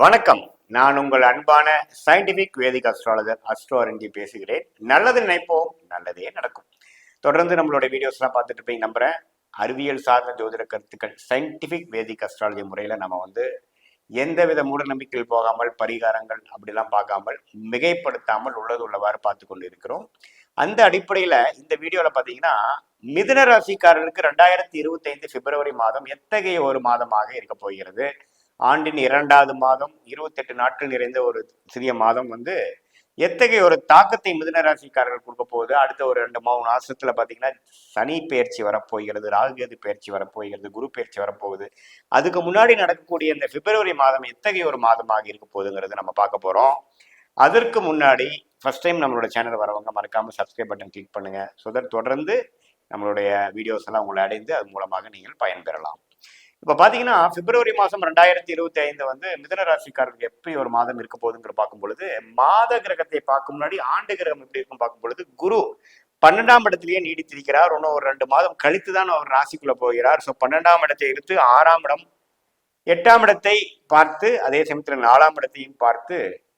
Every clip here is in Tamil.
வணக்கம். நான் உங்கள் அன்பான சயின்டிபிக் வேதிக் அஸ்ட்ராலஜர் அஸ்ட்ரோ அரஞ்சி பேசுகிறேன். நல்லது நினைப்போம் நல்லதே நடக்கும். தொடர்ந்து நம்மளோட வீடியோஸ்லாம் பார்த்துட்டு போய் நம்புறேன். அறிவியல் சார்ந்த ஜோதிட கருத்துக்கள் சயின்டிபிக் வேதிக் அஸ்ட்ராலஜி முறையில் நம்ம வந்து எந்தவித மூட நம்பிக்கையில் போகாமல் பரிகாரங்கள் அப்படிலாம் பார்க்காமல் மிகைப்படுத்தாமல் உள்ளது உள்ளவாறு பார்த்து கொண்டு இருக்கிறோம் அந்த அடிப்படையில் இந்த வீடியோவில் பார்த்தீங்கன்னா மிதுன ராசிக்காரர்களுக்கு ரெண்டாயிரத்தி இருபத்தைந்து பிப்ரவரி மாதம் எத்தகைய ஒரு மாதமாக இருக்க போகிறது? ஆண்டின் இரண்டாவது மாதம் இருபத்தெட்டு நாட்கள் நிறைந்த ஒரு சிறிய மாதம் வந்து எத்தகைய ஒரு தாக்கத்தை மிதுன ராசிக்காரர்கள் கொடுக்க போகுது? அடுத்த ஒரு ரெண்டு மூணு மாசத்துல பாத்தீங்கன்னா சனி பயிற்சி வரப்போகிறது ராகுகேது பயிற்சி வரப்போகிறது குரு பயிற்சி வரப்போகுது. அதுக்கு முன்னாடி நடக்கக்கூடிய இந்த பிப்ரவரி மாதம் எத்தகைய ஒரு மாதமாக இருக்க போகுதுங்கிறது நம்ம பார்க்க போறோம். அதற்கு முன்னாடி ஃபர்ஸ்ட் டைம் நம்மளோட சேனல் வரவங்க மறக்காம சப்ஸ்கிரைப் பட்டன் கிளிக் பண்ணுங்க. ஸோ தட் தொடர்ந்து நம்மளுடைய வீடியோஸ் எல்லாம் உங்களை அடைந்து அது மூலமாக நீங்கள் பயன்பெறலாம். இப்போ பார்த்தீங்கன்னா பிப்ரவரி மாதம் ரெண்டாயிரத்தி இருபத்தி ஐந்து வந்து மிதன ராசிக்காரர்களுக்கு எப்படி ஒரு மாதம் இருக்க போகுதுங்கிற பார்க்கும் பொழுது மாத கிரகத்தை பார்க்கும் முன்னாடி ஆண்டு கிரகம் எப்படி இருக்கும் பார்க்கும் பொழுது குரு பன்னெண்டாம் இடத்திலேயே நீடித்திருக்கிறார். இன்னும் ஒரு ரெண்டு மாதம் கழித்து தான் அவர் ராசிக்குள்ள போகிறார். ஸோ பன்னெண்டாம் இடத்தை எடுத்து ஆறாம் இடம் எட்டாம் இடத்தை பார்த்து அதே சமயத்தில் நாலாம் இடத்தையும் பார்த்து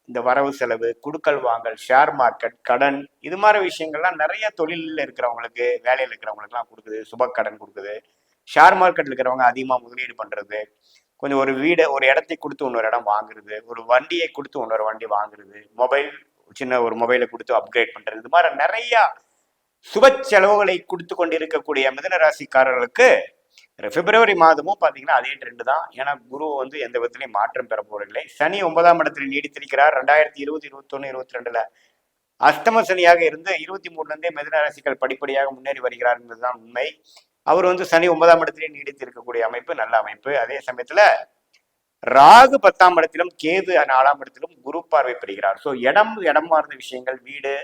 இந்த வரவு செலவு குடுக்கல் வாங்கல் ஷேர் மார்க்கெட் கடன் இது மாதிரி விஷயங்கள்லாம் நிறைய தொழிலில் இருக்கிறவங்களுக்கு வேலையில் இருக்கிறவங்களுக்குலாம் கொடுக்குது. சுப கடன் கொடுக்குது. ஷேர் மார்க்கெட்டில் இருக்கிறவங்க அதிகமாக முதலீடு பண்ணுறது கொஞ்சம் ஒரு வீடை ஒரு இடத்தை கொடுத்து இன்னொரு இடம் வாங்குறது ஒரு வண்டியை கொடுத்து இன்னொரு வண்டி வாங்குறது மொபைல் சின்ன ஒரு மொபைலை கொடுத்து அப்கிரேட் பண்ணுறது இது மாதிரி நிறையா சுப செலவுகளை கொடுத்து கொண்டு இருக்கக்கூடிய மிதன ராசிக்காரர்களுக்கு பிப்ரவரி மாதமும் பார்த்தீங்கன்னா அதே ட்ரெண்டு தான். ஏன்னா குரு வந்து எந்த விதத்திலையும் மாற்றம் பெற போறதில்லை. சனி ஒன்பதாம் இடத்துல நீடித்திருக்கிறார். ரெண்டாயிரத்தி இருபது இருபத்தொன்னு இருபத்தி ரெண்டுல அஷ்டம சனியாக இருந்து இருபத்தி மூணுல இருந்தே மிதன ராசிகள் படிப்படியாக முன்னேறி வருகிறார் என்பதுதான் உண்மை. அவர் வந்து சனி ஒன்பதாம் இடத்திலே நீடித்து இருக்கக்கூடிய அமைப்பு நல்ல அமைப்பு. அதே சமயத்துல ராகு பத்தாம் இடத்திலும் கேது நாலாம் இடத்திலும் குரு பார்வை பெறுகிறார். ஸோ இடம் இடம் சார்ந்த விஷயங்கள் வீடு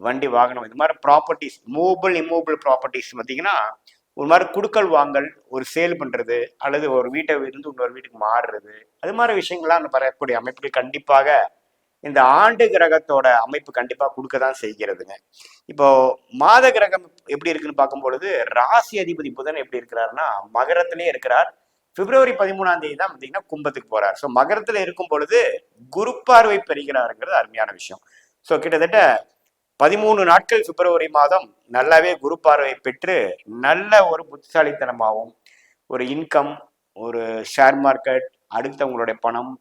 வண்டி வாகனம் இது மாதிரி ப்ராப்பர்ட்டிஸ் மூவபிள் இம்மூவபிள் ப்ராப்பர்ட்டிஸ் பார்த்தீங்கன்னா ஒரு மாதிரி குடுக்கல் வாங்கல் ஒரு சேல் பண்றது அல்லது ஒரு வீட்டை இருந்து இன்னொரு வீட்டுக்கு மாறுறது அது மாதிரி விஷயங்கள்லாம் வரக்கூடிய அமைப்புகள் கண்டிப்பாக இந்த ஆண்டு கிரகத்தோட அமைப்பு கண்டிப்பா கொடுக்க தான் செய்கிறதுங்க. இப்போ மாத கிரகம் எப்படி இருக்குன்னு பார்க்கும் பொழுது ராசி அதிபதி புதன் எப்படி இருக்கிறாருன்னா மகரத்திலே இருக்கிறார். பிப்ரவரி பதிமூணாம் தேதி தான் பார்த்தீங்கன்னா கும்பத்துக்கு போறார். ஸோ மகரத்துல இருக்கும் பொழுது குரு பார்வை பெறுகிறாருங்கிறது அருமையான விஷயம். ஸோ கிட்டத்தட்ட பதிமூணு நாட்கள் பிப்ரவரி மாதம் நல்லாவே குரு பார்வை பெற்று நல்ல ஒரு புத்திசாலித்தனமாகவும் ஒரு இன்கம் ஒரு ஷேர் மார்க்கெட் அடுத்தவங்களுடைய பணம்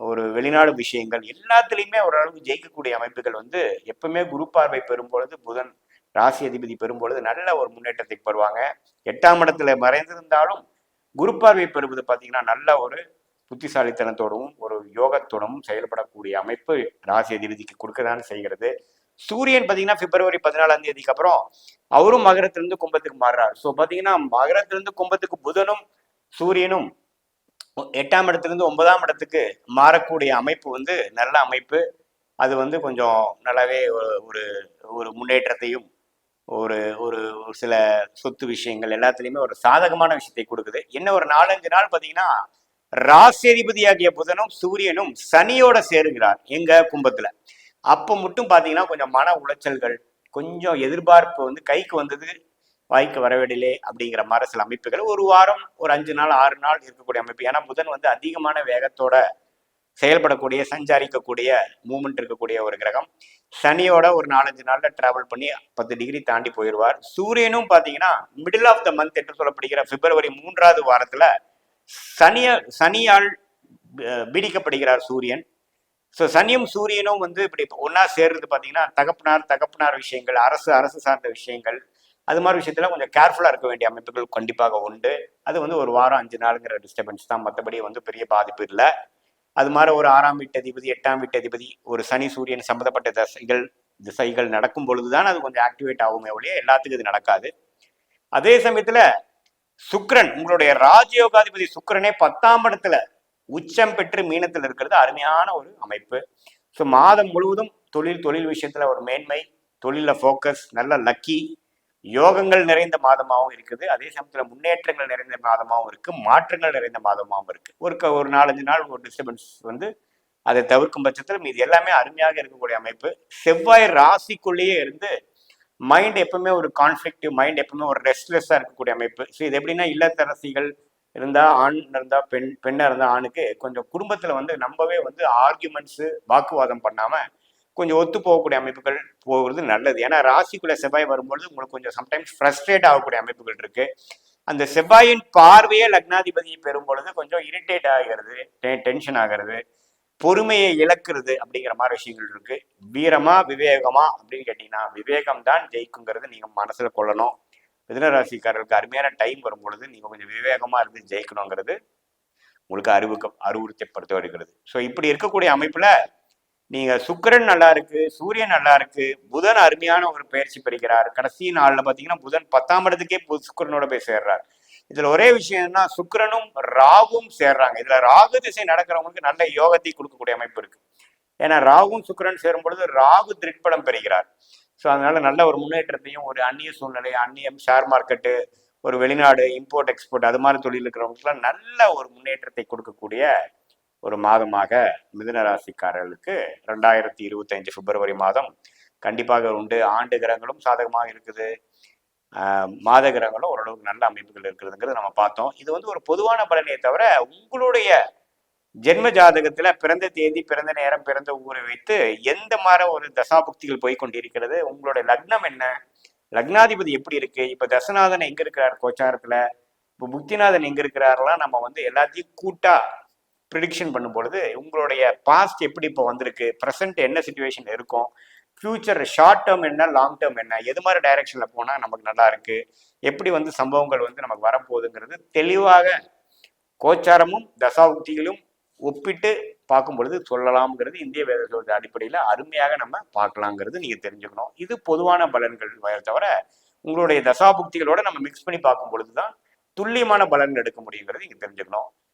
ஒரு வெளிநாடு விஷயங்கள் எல்லாத்துலேயுமே ஓரளவுக்கு ஜெயிக்கக்கூடிய அமைப்புகள் வந்து எப்பவுமே குரு பார்வை பெறும் பொழுது புதன் ராசி அதிபதி பெறும் பொழுது நல்ல ஒரு முன்னேற்றத்தை பெறுவாங்க எட்டாம் இடத்துல மறைந்திருந்தாலும் குரு பார்வை பெறுவது பார்த்தீங்கன்னா நல்ல ஒரு புத்திசாலித்தனத்தோடும் ஒரு யோகத்தோடும் செயல்படக்கூடிய அமைப்பு ராசி அதிபதிக்கு கொடுக்கதான் செய்கிறது. சூரியன் பார்த்தீங்கன்னா பிப்ரவரி பதினாலாம் தேதிக்கு அப்புறம் அவரும் மகரத்திலிருந்து கும்பத்துக்கு மாறுறாரு. ஸோ பார்த்தீங்கன்னா மகரத்திலிருந்து கும்பத்துக்கு புதனும் சூரியனும் எட்டாம் இடத்துலேருந்து ஒன்பதாம் இடத்துக்கு மாறக்கூடிய அமைப்பு வந்து நல்ல அமைப்பு. அது வந்து கொஞ்சம் நல்லாவே ஒரு ஒரு முன்னேற்றத்தையும் ஒரு ஒரு சில சொத்து விஷயங்கள் எல்லாத்துலேயுமே ஒரு சாதகமான விஷயத்தை கொடுக்குது. என்ன ஒரு நாலஞ்சு நாள் பார்த்தீங்கன்னா ராசியதிபதியாகிய புதனும் சூரியனும் சனியோட சேருகிறார் எங்க கும்பத்துல. அப்போ மட்டும் பார்த்தீங்கன்னா கொஞ்சம் மன உளைச்சல்கள் கொஞ்சம் எதிர்பார்ப்பு வந்து கைக்கு வந்தது. வாய்க்கு வரவிடலே அப்படிங்கிற மாதிரி சில அமைப்புகள் ஒரு வாரம் ஒரு அஞ்சு நாள் ஆறு நாள் இருக்கக்கூடிய அமைப்பு. ஏன்னா புதன் வந்து அதிகமான வேகத்தோட செயல்படக்கூடிய சஞ்சாரிக்கக்கூடிய மூமெண்ட் இருக்கக்கூடிய ஒரு கிரகம். சனியோட ஒரு நாலஞ்சு நாளில் டிராவல் பண்ணி பத்து டிகிரி தாண்டி போயிடுவார். சூரியனும் பார்த்தீங்கன்னா மிடில் ஆஃப் த மந்த் என்று சொல்லப்படுகிற பிப்ரவரி மூன்றாவது வாரத்துல சனிய சனியால் பீடிக்கப்படுகிறார் சூரியன். ஸோ சனியும் சூரியனும் வந்து இப்படி ஒன்னா சேர்றது பார்த்தீங்கன்னா தகப்பனார் தகப்பனார் விஷயங்கள் அரசு அரசு சார்ந்த விஷயங்கள் அது மாதிரி விஷயத்துல கொஞ்சம் கேர்ஃபுல்லாக இருக்க வேண்டிய அமைப்புகள் கண்டிப்பாக உண்டு. அது வந்து ஒரு வாரம் அஞ்சு நாளுங்கிற டிஸ்டர்பன்ஸ் தான். மற்றபடி வந்து பெரிய பாதிப்பு இல்லை. அது மாதிரி ஒரு ஆறாம் வீட்டு அதிபதி எட்டாம் வீட்டு அதிபதி ஒரு சனி சூரியன் சம்மந்தப்பட்ட தசைகள் திசைகள் நடக்கும் பொழுதுதான் அது கொஞ்சம் ஆக்டிவேட் ஆகுமே ஒழிய எல்லாத்துக்கும் இது நடக்காது. அதே சமயத்துல சுக்ரன் உங்களுடைய ராஜயோகாதிபதி சுக்கரனே பத்தாம் இடத்துல உச்சம் பெற்று மீனத்தில் இருக்கிறது அருமையான ஒரு அமைப்பு. ஸோ மாதம் முழுவதும் தொழில் தொழில் விஷயத்துல ஒரு மேன்மை தொழில ஃபோக்கஸ் நல்ல லக்கி யோகங்கள் நிறைந்த மாதமாகவும் இருக்குது. அதே சமயத்தில் முன்னேற்றங்கள் நிறைந்த மாதமாகவும் இருக்கு. மாற்றங்கள் நிறைந்த மாதமாகவும் இருக்கு. ஒரு ஒரு நாலஞ்சு நாள் ஒரு டிஸ்டர்பன்ஸ் வந்து அதை தவிர்க்கும் பட்சத்தில் இது எல்லாமே அருமையாக இருக்கக்கூடிய அமைப்பு. செவ்வாய் ராசிக்குள்ளேயே இருந்து மைண்ட் எப்பவுமே ஒரு கான்ஃபிளிக்டிவ் மைண்ட் எப்பவுமே ஒரு ரெஸ்ட்லெஸ்ஸாக இருக்கக்கூடிய அமைப்பு. ஸோ இது எப்படின்னா இல்லத்தரசிகள் இருந்தால் ஆண் இருந்தால் பெண் பெண்ணாக இருந்தால் ஆணுக்கு கொஞ்சம் குடும்பத்தில் வந்து நம்மவே வந்து ஆர்கியூமெண்ட்ஸு வாக்குவாதம் பண்ணாமல் கொஞ்சம் ஒத்து போகக்கூடிய அமைப்புகள் போகிறது நல்லது. ஏன்னா ராசிக்குள்ள செவ்வாய் வரும்பொழுது உங்களுக்கு கொஞ்சம் சம்டைம்ஸ் ஃப்ரஸ்ட்ரேட் ஆகக்கூடிய அமைப்புகள் இருக்கு. அந்த செவ்வாயின் பார்வையே லக்னாதிபதியை பெறும் பொழுது கொஞ்சம் இரிட்டேட் ஆகிறது டென்ஷன் ஆகிறது பொறுமையை இழக்கிறது அப்படிங்கிற மாதிரி விஷயங்கள் இருக்கு. வீரமா விவேகமா அப்படின்னு கேட்டீங்கன்னா விவேகம் தான் ஜெயிக்குங்கிறது நீங்க மனசுல கொள்ளணும். மிதனராசிக்காரர்களுக்கு அருமையான டைம் வரும் பொழுது நீங்க கொஞ்சம் விவேகமா இருந்து ஜெயிக்கணுங்கிறது உங்களுக்கு அறிவுக்கு அறிவுறுத்தப்படுத்த வருகிறது ஸோ இப்படி இருக்கக்கூடிய அமைப்புல நீங்க சுக்கரன் நல்லா இருக்கு சூரியன் நல்லா இருக்கு புதன் அருமையான ஒரு பயிற்சி பெறுகிறார். கடைசி நாள்ல பாத்தீங்கன்னா புதன் பத்தாம் இடத்துக்கே சுக்கரனோட சுக்கிரனோட போய் சேர்றார். இதுல ஒரே விஷயம்னா சுக்கரனும் ராகும் சேர்றாங்க. இதுல ராகு திசை நடக்கிறவங்களுக்கு நல்ல யோகத்தை கொடுக்கக்கூடிய அமைப்பு இருக்கு. ஏன்னா ராகும் சுக்கரன் சேரும் பொழுது ராகு திருட்பலம் பெறுகிறார். ஸோ அதனால நல்ல ஒரு முன்னேற்றத்தையும் ஒரு அந்நிய சூழ்நிலை அந்நியம் ஷேர் மார்க்கெட்டு ஒரு வெளிநாடு இம்போர்ட் எக்ஸ்போர்ட் அது மாதிரி தொழில் இருக்கிறவங்களுக்குலாம் நல்ல ஒரு முன்னேற்றத்தை கொடுக்கக்கூடிய ஒரு மாதமாக மிதுன ராசிக்காரர்களுக்கு ரெண்டாயிரத்தி இருபத்தஞ்சு பிப்ரவரி மாதம் கண்டிப்பாக உண்டு. ஆண்டு கிரகங்களும் சாதகமாக இருக்குது. மாத கிரகங்களும் ஓரளவுக்கு நல்ல அமைப்புகள் இருக்கிறதுங்கிறது நம்ம பார்த்தோம். இது வந்து ஒரு பொதுவான பலனே தவிர உங்களுடைய ஜென்ம ஜாதகத்துல பிறந்த தேதி பிறந்த நேரம் பிறந்த ஊரை வைத்து எந்த மாதிரி ஒரு தசாபுக்திகள் போய் கொண்டிருக்கிறது உங்களுடைய லக்னம் என்ன லக்னாதிபதி எப்படி இருக்கு இப்ப தசநாதன் எங்க இருக்கிறார் கோச்சாரத்துல இப்போ புக்திநாதன் எங்க இருக்கிறாரெல்லாம் நம்ம வந்து எல்லாத்தையும் கூட்டா ப்ரிடிக்ஷன் பண்ணும் பொழுது உங்களுடைய பாஸ்ட் எப்படி இப்போ வந்திருக்கு ப்ரெசென்ட் என்ன சுச்சுவேஷன் இருக்கும் ஃப்யூச்சர் ஷார்ட் டேர்ம் என்ன லாங் டேர்ம் என்ன எது மாதிரி டைரக்ஷனில் போனால் நமக்கு நல்லா இருக்கு எப்படி வந்து சம்பவங்கள் வந்து நமக்கு வரப்போகுதுங்கிறது தெளிவாக கோச்சாரமும் தசாவுக்திகளும் ஒப்பிட்டு பார்க்கும் பொழுது சொல்லலாம்ங்கிறது இந்திய வேதத்தோட அடிப்படையில் அருமையாக நம்ம பார்க்கலாங்கிறது நீங்கள் தெரிஞ்சுக்கணும். இது பொதுவான பலன்கள் வ- தவிர உங்களுடைய தசாபுக்திகளோட நம்ம மிக்ஸ் பண்ணி பார்க்கும் பொழுது தான் துல்லியமான பலன்கள் எடுக்க முடியுங்கிறது நீங்கள் தெரிஞ்சுக்கணும்.